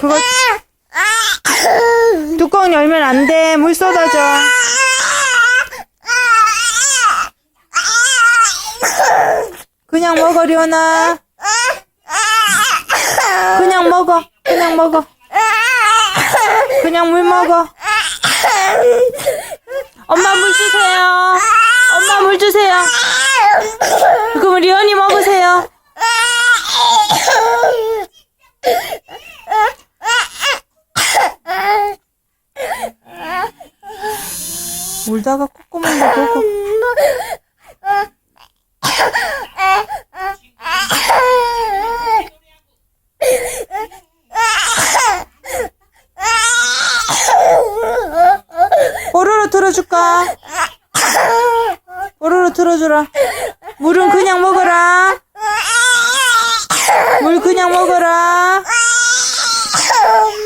그거 뚜껑 열면 안 돼. 물 쏟아져. 그냥 먹어, 리오나. 그냥 먹어. 그냥 먹어. 그냥 물 먹어. 엄마 물 주세요. 엄마 물 주세요. 그럼 리언이 먹으세요. 울다가 콧구멍도 보고. 뽀로로 틀어줄까? 뽀로로 틀어주라. 물은 그냥 먹어라. 물 그냥 먹어라.